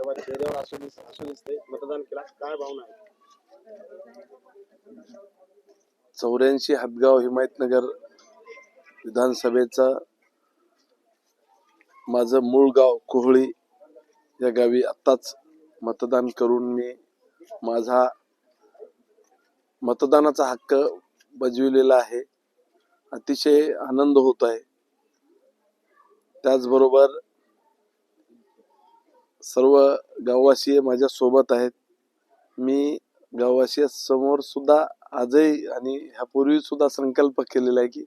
तेव्हा चेहऱ्यावर असू दिस असू दिसते मतदान केला. काय भावना आहे चौऱ्याऐंशी हदगाव हिमायतनगर विधानसभेचा माझं मूळ गाव कोहळी या गावी आत्ताच मतदान करून मी माझा मतदानाचा हक्क बजविलेला आहे. अतिशय आनंद होत आहे. त्याचबरोबर सर्व गाववासीय माझ्या सोबत आहेत. मी गाववासी समोर सुद्धा आजही आणि ह्यापूर्वी सुद्धा संकल्प केलेला आहे की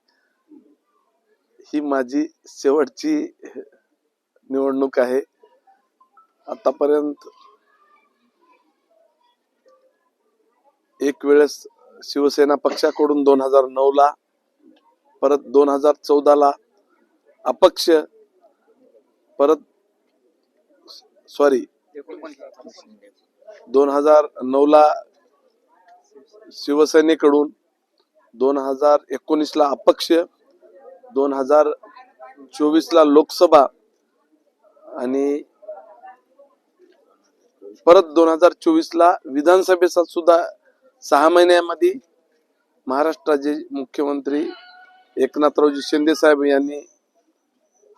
ही माझी शेवटची निवडणूक आहे. आतापर्यंत एक वेळेस शिवसेना पक्षाकडून दोन हजार नऊ ला परत दोन हजार चौदा ला अपक्ष परत सॉरी दोन हजार नऊ ला शिवसेनेकडून दोन हजार एकोणीसला अपक्ष दोन हजार चोवीसला लोकसभा आणि परत दोन हजार चोवीसला विधानसभेचा सुद्धा सहा महिन्यामध्ये महाराष्ट्राचे मुख्यमंत्री एकनाथरावजी शिंदे साहेब यांनी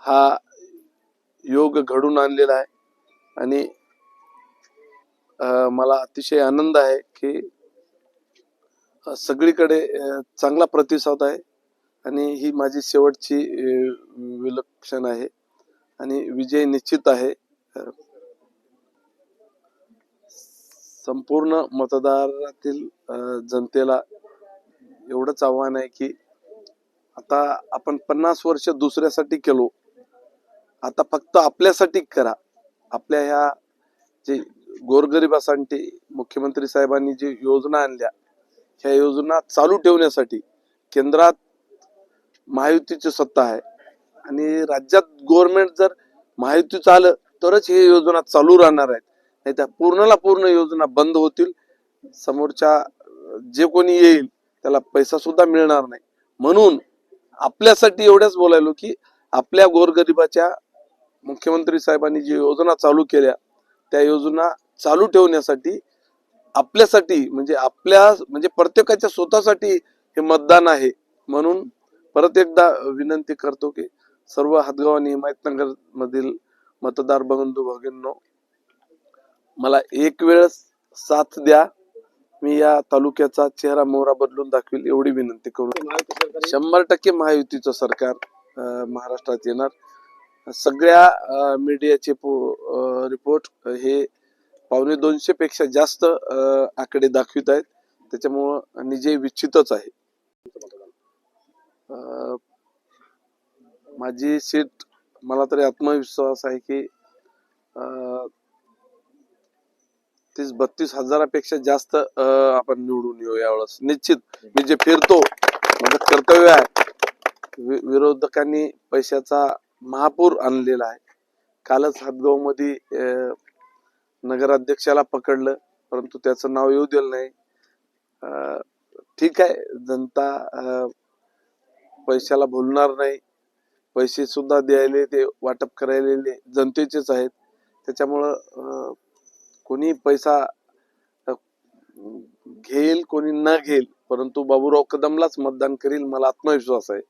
हा योग घडून आणलेला आहे. आणि मला अतिशय आनंद आहे की सगळीकडे चांगला प्रतिसाद आहे आणि ही माझी शेवटची विलक्षण आहे आणि विजय निश्चित आहे. संपूर्ण मतदारातील जनतेला एवढंच आव्हान आहे की आता आपण पन्नास वर्ष दुसऱ्यासाठी केलो. आता फक्त आपल्यासाठी करा. आपल्या ह्या जे गोरगरिबासाठी मुख्यमंत्री साहेबांनी जे योजना आणल्या ह्या योजना चालू ठेवण्यासाठी केंद्रात महायुतीची सत्ता आहे. आणि राज्यात गव्हर्नमेंट जर महायुतीचं आलं तरच हे योजना चालू राहणार आहेत. नाही त्या पूर्णला पूर्ण योजना बंद होतील. समोरच्या जे कोणी येईल त्याला पैसा सुद्धा मिळणार नाही. म्हणून आपल्यासाठी एवढ्याच बोलायलो की आपल्या गोरगरिबाच्या मुख्यमंत्री साहेबांनी जी योजना चालू केल्या त्या योजना चालू ठेवण्यासाठी आपल्यासाठी म्हणजे आपल्या म्हणजे प्रत्येकाच्या स्वतःसाठी हे मतदान आहे. म्हणून परत एकदा विनंती करतो की सर्व हातगाव आणि हिमायतनगर मधील मतदार बंधू भगिनो मला एक वेळ साथ द्या. मी या तालुक्याचा चेहरा मोहरा बदलून दाखवेल एवढी विनंती करू. शंभर टक्के महायुतीचं सरकार महाराष्ट्रात येणार. सगळ्या मीडियाचे रिपोर्ट हे पावणे दोनशे पेक्षा जास्त आकडे दाखवित आहेत. त्याच्यामुळं निजय विच्छितच आहे. माझी सीट मला तरी आत्मविश्वास आहे की अं, तीस बत्तीस हजारापेक्षा जास्त आपण निवडून येऊ यावेळेस. निश्चित मी जे फिरतो माझं कर्तव्य आहे. वि- विरोधकांनी पैशाचा महापूर आणलेला आहे. कालच हातगावमध्ये नगराध्यक्षाला पकडलं परंतु त्याचं नाव येऊ दिलं नाही. ठीक आहे जनता पैशाला भुलणार नाही. पैसे सुद्धा द्यायले ते वाटप करायलेले जनतेचेच आहेत. त्याच्यामुळं कोणी पैसा घेईल कोणी न घेईल परंतु बाबूराव कदमलाच मतदान करील मला आत्मविश्वास आहे.